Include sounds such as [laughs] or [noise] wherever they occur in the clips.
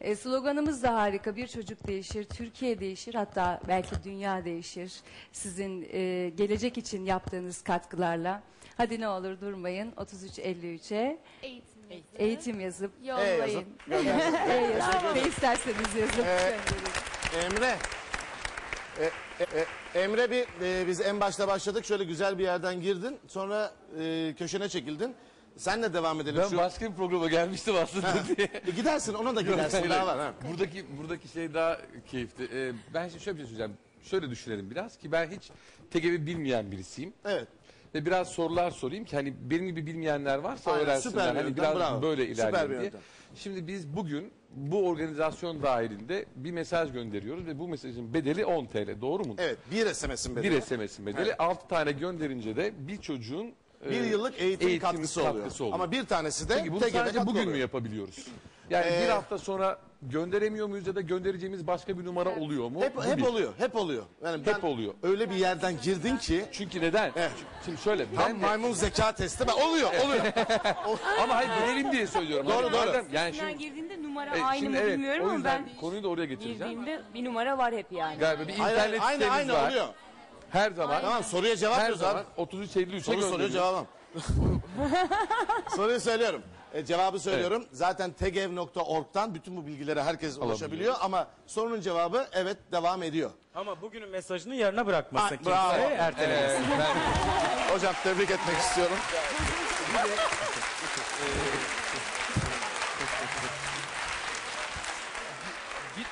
E, sloganımız da harika. Bir çocuk değişir, Türkiye değişir, hatta belki dünya değişir. Sizin e, gelecek için yaptığınız katkılarla. Hadi ne olur durmayın. 3353'e Eğitim. eğitim yazıp E Yollayın. yazıp göndersin. e yazıp ne isterseniz yazıp Ee, gönderin. Emre. E, e, e, Emre bir e, biz en başta başladık. Şöyle güzel bir yerden girdin. Sonra e, köşene çekildin. Senle devam edelim. Ben Şu- başka bir programa gelmiştim aslında diye. E, gidersin ona da gidersin. Hayır, daha var. Ha. Buradaki buradaki şey daha keyifli. Ee, ben şimdi şöyle bir şey söyleyeceğim. Şöyle düşünelim biraz ki ben hiç TGV bilmeyen birisiyim. Evet. Ve biraz sorular sorayım ki hani benim gibi bilmeyenler varsa Aynen, öğrensinler. süper hani biraz bravo. böyle ilerleyelim diye. yöntem. Şimdi biz bugün bu organizasyon dahilinde bir mesaj gönderiyoruz ve bu mesajın bedeli 10 TL. Doğru mu? Evet. Bir SMS'in bedeli. Bir SMS'in bedeli. 6 tane gönderince de bir çocuğun Bir yıllık eğitim, katkısı, oluyor. oluyor. Ama bir tanesi de Peki bunu TGV sadece bugün oluyor. mü yapabiliyoruz? Yani Ee, bir hafta sonra gönderemiyor muyuz ya da göndereceğimiz başka bir numara oluyor mu? Hep, Bu hep bir. oluyor. Hep oluyor. Yani ben Hep oluyor. Öyle bir yerden girdin ki Çünkü neden? Evet. Şimdi şöyle tam ben de, maymun zeka testi. Ben, oluyor. Oluyor. [laughs] ama hayır bilelim diye söylüyorum. Doğru, Hani doğru. madem- Yani şimdi, girdiğinde numara e, aynı mı evet, bilmiyorum ama ben konuyu da oraya getireceğim. girdiğimde bir numara var hep yani. Galiba bir internet aynı, sitemiz aynı var. oluyor. Her zaman. Tamam soruya cevap Her veriyoruz abi. zaman 3353'e Soru soruyor cevabım. [laughs] Soruyu söylüyorum. E, cevabı söylüyorum. Zaten tegev.org'dan bütün bu bilgilere herkes ulaşabiliyor ama sorunun cevabı evet devam ediyor. Ama bugünün mesajını yarına bırakmasın. Ha, bravo. Kimse ertelemesin. Ee, ben Hocam tebrik etmek istiyorum. [laughs]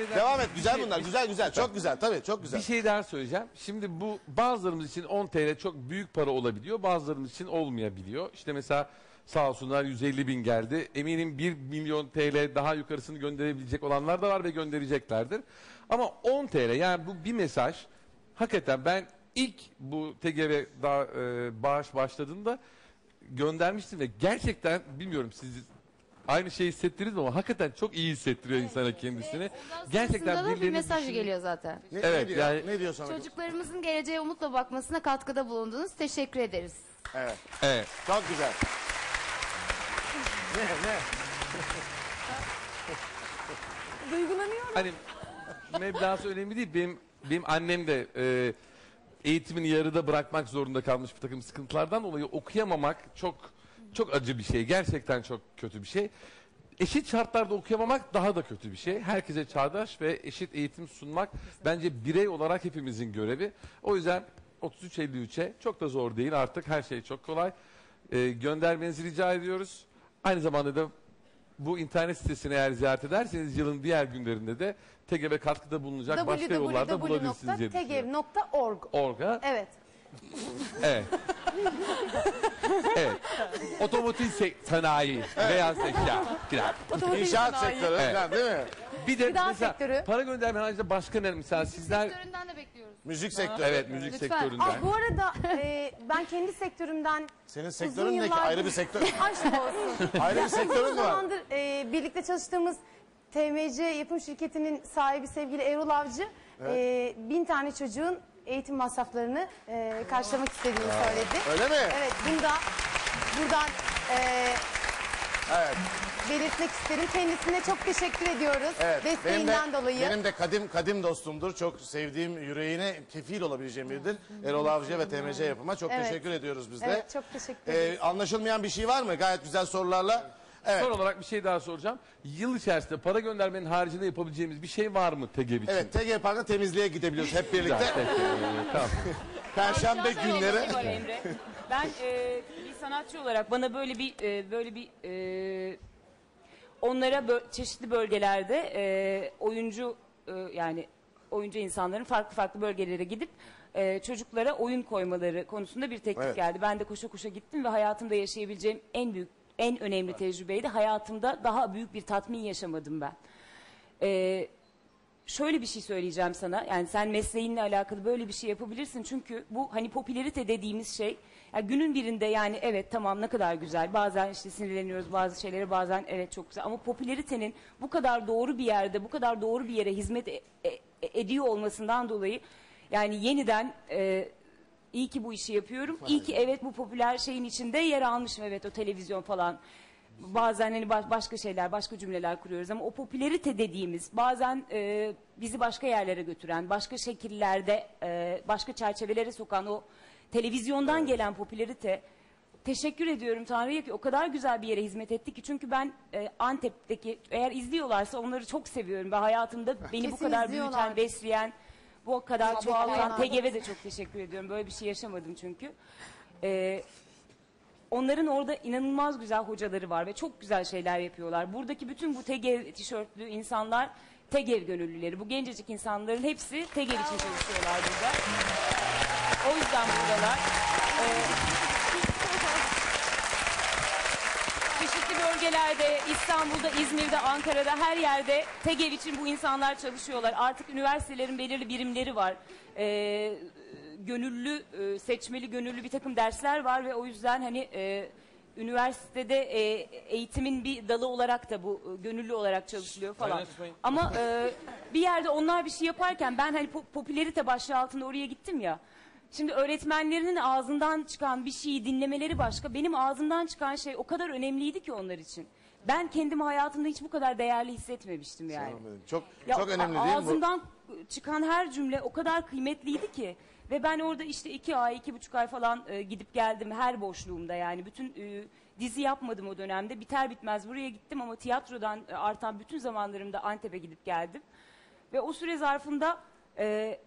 gitmeden Devam et. bir Güzel şey- bunlar. Güzel güzel. Çok güzel. Tabii çok güzel. Bir şey daha söyleyeceğim. Şimdi bu bazılarımız için 10 TL çok büyük para olabiliyor. Bazılarımız için olmayabiliyor. İşte mesela sağ olsunlar 150 bin geldi. Eminim 1 milyon TL daha yukarısını gönderebilecek olanlar da var ve göndereceklerdir. Ama 10 TL yani bu bir mesaj. Hakikaten ben ilk bu TGV daha, e, bağış başladığında göndermiştim ve gerçekten bilmiyorum siz aynı şeyi hissettiniz mi ama hakikaten çok iyi hissettiriyor insana kendisini. Gerçekten Sonrasında da bir birilerinin mesaj düşündüğü- geliyor zaten. Ne, Evet, ne diyor? yani- ne diyor sana? Çocuklarımızın geleceğe umutla bakmasına katkıda bulundunuz. Teşekkür ederiz. Evet. Evet. Çok güzel. Ne ne? Duygulanıyorum. Hani meblağası önemli değil. Benim benim annem de e, eğitimini yarıda bırakmak zorunda kalmış bir takım sıkıntılardan dolayı okuyamamak çok çok acı bir şey. Gerçekten çok kötü bir şey. Eşit şartlarda okuyamamak daha da kötü bir şey. Herkese çağdaş ve eşit eğitim sunmak bence birey olarak hepimizin görevi. O yüzden 33-53'e çok da zor değil artık her şey çok kolay. E, göndermenizi rica ediyoruz. Aynı zamanda da bu internet sitesini eğer ziyaret ederseniz yılın diğer günlerinde de TGV katkıda bulunacak başka yollarda bulabilirsiniz diye düşünüyorum. www.tegev.org Orga, Evet. Evet. evet. Otomotiv se- sanayi, beyaz eşya filan. İnşaat sektörü Evet. değil mi? Bir de Gıda mesela sektörü. para gönderme haricinde başka ne? Mesela sizler... Sektöründen de bekliyoruz. Müzik sektörü. Evet müzik Lütfen. sektöründen. Ah, bu arada e, ben kendi sektörümden Senin sektörün ne ki? yıllardır- Ayrı bir sektör. [laughs] aşk olsun. Ayrı bir sektörün Uzun mü var? zamandır e, birlikte çalıştığımız TMC yapım şirketinin sahibi sevgili Erol Avcı e, bin tane çocuğun eğitim masraflarını e, karşılamak istediğini söyledi. Öyle mi? Evet bunu da buradan e, Evet. belirtmek isterim. Kendisine çok teşekkür ediyoruz. Evet. Benim de, Desteğinden dolayı. benim de kadim kadim dostumdur. Çok sevdiğim yüreğine kefil olabileceğim biridir. Erol Avcı ve TMC yapıma çok Evet. teşekkür ediyoruz biz de. Evet çok teşekkür Ee, ederiz. anlaşılmayan bir şey var mı? Gayet güzel sorularla. Evet. Son olarak bir şey daha soracağım. Yıl içerisinde para göndermenin haricinde yapabileceğimiz bir şey var mı TGV için? Evet, TG Park'a temizliğe gidebiliyoruz hep Güzel, birlikte. tamam. [laughs] Perşembe günleri. Emre. Ben e, bir sanatçı olarak bana böyle bir e, böyle bir e, onlara bö- çeşitli bölgelerde e, oyuncu e, yani oyuncu insanların farklı farklı bölgelere gidip e, çocuklara oyun koymaları konusunda bir teklif Evet. geldi. Ben de koşa koşa gittim ve hayatımda yaşayabileceğim en büyük en önemli tecrübeydi. Hayatımda daha büyük bir tatmin yaşamadım ben. E, şöyle bir şey söyleyeceğim sana. Yani sen mesleğinle alakalı böyle bir şey yapabilirsin. Çünkü bu hani popülerite dediğimiz şey yani günün birinde yani evet tamam ne kadar güzel. Bazen işte sinirleniyoruz bazı şeylere bazen evet çok güzel. Ama popülaritenin bu kadar doğru bir yerde bu kadar doğru bir yere hizmet e- e- ediyor olmasından dolayı yani yeniden e, iyi ki bu işi yapıyorum. İyi ki evet bu popüler şeyin içinde yer almışım evet o televizyon falan. bazen hani baş- başka şeyler, başka cümleler kuruyoruz ama o popülerite dediğimiz bazen e, bizi başka yerlere götüren, başka şekillerde, e, başka çerçevelere sokan o televizyondan gelen popülerite teşekkür ediyorum Tanrı'ya ki o kadar güzel bir yere hizmet etti ki çünkü ben e, Antep'teki eğer izliyorlarsa onları çok seviyorum ve hayatımda beni bu Kesin kadar izliyorlar. büyüten, besleyen, bu kadar aynen. TGV'ye de çok teşekkür ediyorum. Böyle bir şey yaşamadım çünkü. Ee, onların orada inanılmaz güzel hocaları var ve çok güzel şeyler yapıyorlar. Buradaki bütün bu TGV tişörtlü insanlar TGV gönüllüleri. Bu gencecik insanların hepsi TGV için çalışıyorlar burada. O yüzden buradalar. Ee, bölgelerde, İstanbul'da, İzmir'de, Ankara'da her yerde TEGEV için bu insanlar çalışıyorlar. Artık üniversitelerin belirli birimleri var. Ee, gönüllü, e, seçmeli gönüllü bir takım dersler var ve o yüzden hani e, üniversitede e, eğitimin bir dalı olarak da bu e, gönüllü olarak çalışılıyor falan. Ama e, bir yerde onlar bir şey yaparken ben hani po- popülerite başlığı altında oraya gittim ya. Şimdi öğretmenlerinin ağzından çıkan bir şeyi dinlemeleri başka. Benim ağzımdan çıkan şey o kadar önemliydi ki onlar için. Ben kendimi hayatımda hiç bu kadar değerli hissetmemiştim yani. Çok Ya çok önemli değil mi bu? Ağzımdan çıkan her cümle o kadar kıymetliydi ki. Ve ben orada işte iki ay, iki buçuk ay falan e, gidip geldim her boşluğumda yani. Bütün e, dizi yapmadım o dönemde. Biter bitmez buraya gittim ama tiyatrodan e, artan bütün zamanlarımda Antep'e gidip geldim. Ve o süre zarfında e,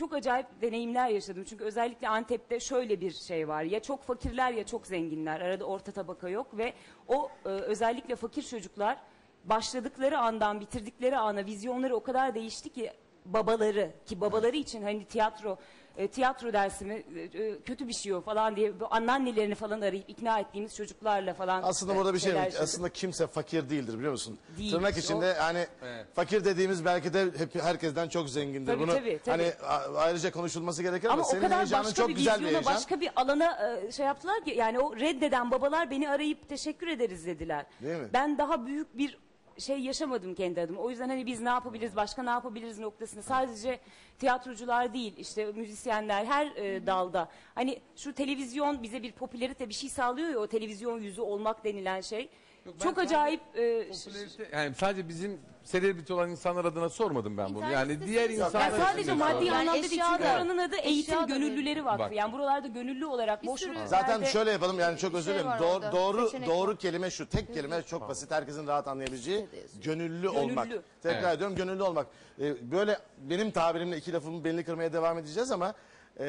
çok acayip deneyimler yaşadım. Çünkü özellikle Antep'te şöyle bir şey var. Ya çok fakirler ya çok zenginler. Arada orta tabaka yok ve o e, özellikle fakir çocuklar başladıkları andan bitirdikleri ana vizyonları o kadar değişti ki babaları ki babaları için hani tiyatro e, tiyatro dersimi e, e, kötü bir şey o falan diye bu anneannelerini falan arayıp ikna ettiğimiz çocuklarla falan Aslında e, burada bir şey şeyler var. yaşadık. Aslında kimse fakir değildir biliyor musun? Değil. Tırnak içinde hani Evet. fakir dediğimiz belki de hep herkesten çok zengindir. Tabii, Bunu tabii, tabii. hani a- ayrıca konuşulması gerekir ama, Ama o senin kadar heyecanın başka çok bir güzel bir vizyona, heyecan. başka bir alana e, şey yaptılar ki yani o reddeden babalar beni arayıp teşekkür ederiz dediler. Değil mi? Ben daha büyük bir şey yaşamadım kendi adıma. O yüzden hani biz ne yapabiliriz, başka ne yapabiliriz noktasında sadece tiyatrocular değil, işte müzisyenler her e, dalda. Hani şu televizyon bize bir popülerite bir şey sağlıyor ya o televizyon yüzü olmak denilen şey. Ben Çok sadece acayip e, Popülerite, yani sadece bizim selebriti olan insanlar adına sormadım ben bunu. İnternet Yani sitesi diğer yok. insanlar Yani için sadece de maddi sordum. Yani anlamda değil eşya çünkü da- oranın adı eşya Eğitim da Gönüllüleri Vakfı. Bak. Yani buralarda gönüllü olarak Bir boş sürü- Zaten şöyle yapalım yani çok özür şey dilerim. var doğru orada, doğru seçenek doğru var. kelime şu. Tek kelime çok basit. Herkesin rahat anlayabileceği gönüllü, olmak. Tekrar Evet. ediyorum gönüllü olmak. Ee, böyle benim tabirimle iki lafımı belini kırmaya devam edeceğiz ama e,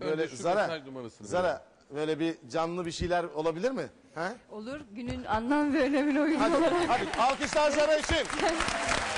böyle şu Zara numarasını Zara böyle bir canlı bir şeyler olabilir mi? Ha? Olur. Günün anlam ve önemine uygun Hadi, olarak. hadi alkışlar Zara için. [laughs]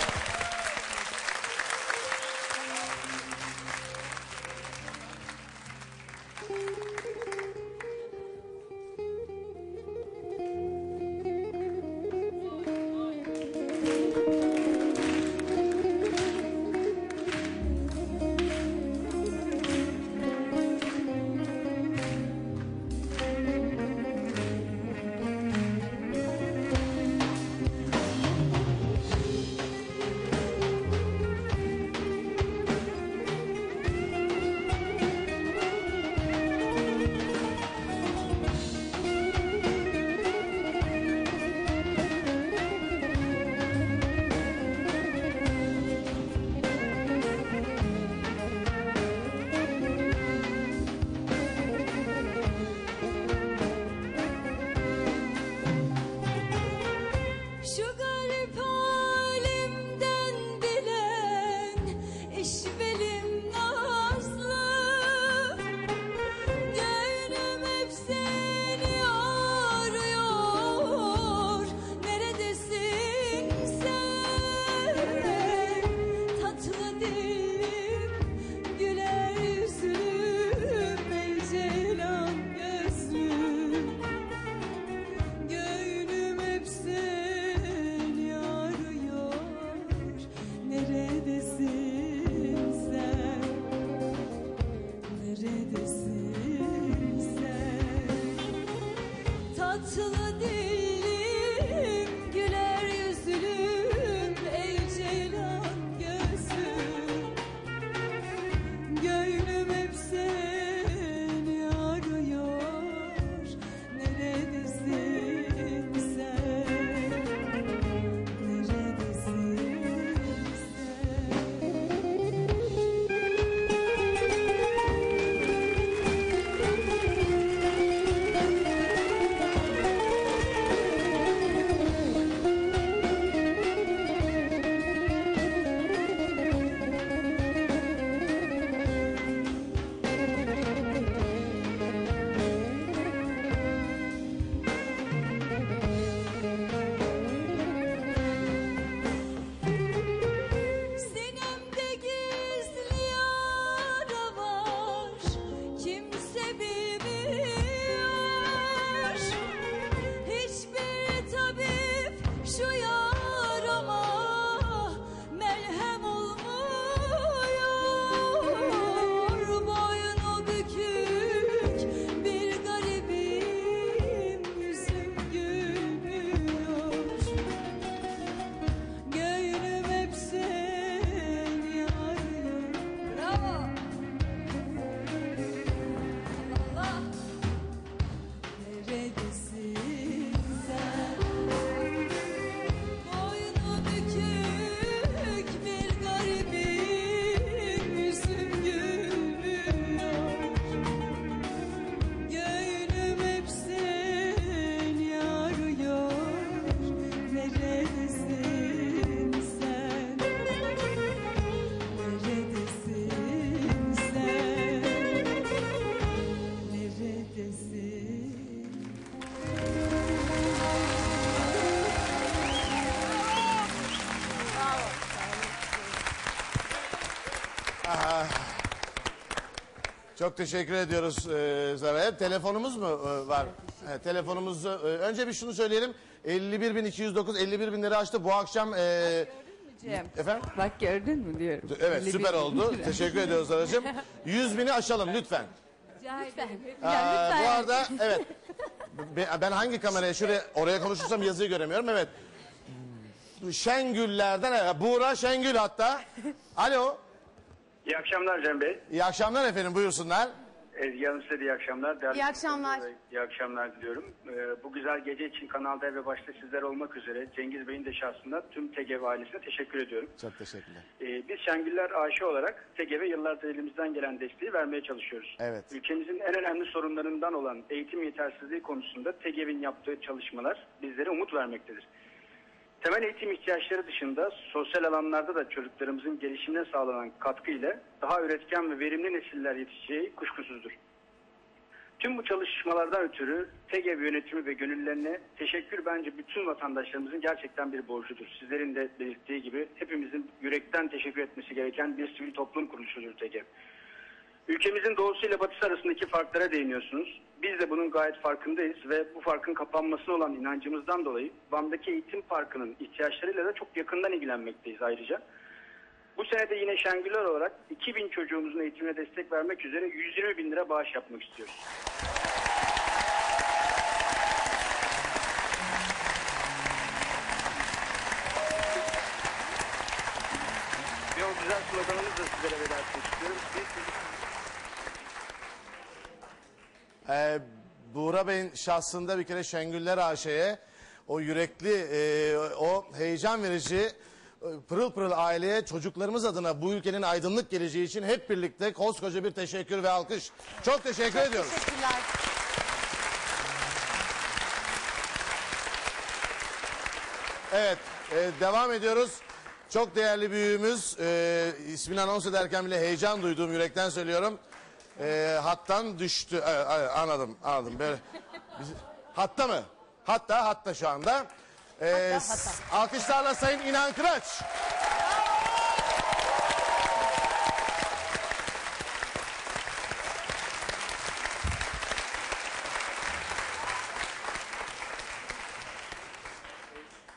Çok teşekkür ediyoruz e, Zara'ya. Telefonumuz mu e, var? Evet, telefonumuzu e, önce bir şunu söyleyelim. 51.209 51 bin lira açtı. Bu akşam e, Cem. efendim? Bak gördün mü diyorum. Evet 51 süper oldu. lira. Teşekkür ediyoruz Zara'cığım. 100 bini aşalım lütfen. Ederim. Ee, lütfen. bu arada evet. Be- Ben hangi kameraya şuraya oraya konuşursam yazıyı göremiyorum. Evet. Şengüllerden evet, Buğra Şengül hatta. Alo. İyi akşamlar Cem Bey. İyi akşamlar efendim buyursunlar. Ezgi Hanım size de iyi akşamlar. Değerli İyi akşamlar. İyi akşamlar diliyorum. Ee, bu güzel gece için Kanal D ve başta sizler olmak üzere Cengiz Bey'in de şahsında tüm TGV ailesine teşekkür ediyorum. Çok teşekkürler. Ee, biz Şengüller Aşı olarak TGV yıllardır elimizden gelen desteği vermeye çalışıyoruz. Evet. Ülkemizin en önemli sorunlarından olan eğitim yetersizliği konusunda TGV'nin yaptığı çalışmalar bizlere umut vermektedir. Temel eğitim ihtiyaçları dışında sosyal alanlarda da çocuklarımızın gelişimine sağlanan katkı ile daha üretken ve verimli nesiller yetişeceği kuşkusuzdur. Tüm bu çalışmalardan ötürü TGV yönetimi ve gönüllerine teşekkür bence bütün vatandaşlarımızın gerçekten bir borcudur. Sizlerin de belirttiği gibi hepimizin yürekten teşekkür etmesi gereken bir sivil toplum kuruluşudur TGV. Ülkemizin doğusuyla batısı arasındaki farklara değiniyorsunuz. Biz de bunun gayet farkındayız ve bu farkın kapanmasına olan inancımızdan dolayı Van'daki eğitim parkının ihtiyaçlarıyla da çok yakından ilgilenmekteyiz ayrıca. Bu sene de yine Şengüller olarak 2000 çocuğumuzun eğitimine destek vermek üzere 120 bin lira bağış yapmak istiyoruz. Ve o güzel sloganımızla sizlere veda etmek istiyorum. Biz Ee, Buğra Bey'in şahsında bir kere Şengüller AŞ'ye o yürekli, e, o heyecan verici, e, pırıl pırıl aileye çocuklarımız adına bu ülkenin aydınlık geleceği için hep birlikte koskoca bir teşekkür ve alkış. Çok teşekkür ediyoruz. Teşekkürler. Evet, e, devam ediyoruz. Çok değerli büyüğümüz, e, ismini anons ederken bile heyecan duyduğum yürekten söylüyorum. E, hattan düştü. E, e, anladım, anladım. Böyle, biz- hatta mı? Hatta, hatta şu anda. E, s- Alkışlarla Sayın İnan Kıraç.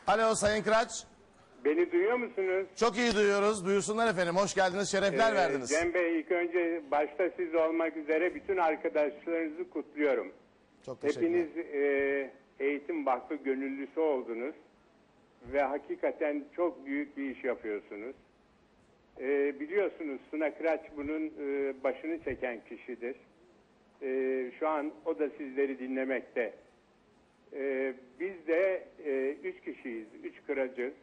Alo Sayın Kıraç. Beni duyuyor musunuz? Çok iyi duyuyoruz. Buyursunlar efendim. Hoş geldiniz. Şerefler Ee, verdiniz. Cem Bey ilk önce başta siz olmak üzere bütün arkadaşlarınızı kutluyorum. Çok teşekkürler. Hepiniz e, eğitim vakfı gönüllüsü oldunuz ve hakikaten çok büyük bir iş yapıyorsunuz. E, biliyorsunuz Suna Kıraç bunun e, başını çeken kişidir. E, şu an o da sizleri dinlemekte. E, biz de e, üç kişiyiz, üç kıracız.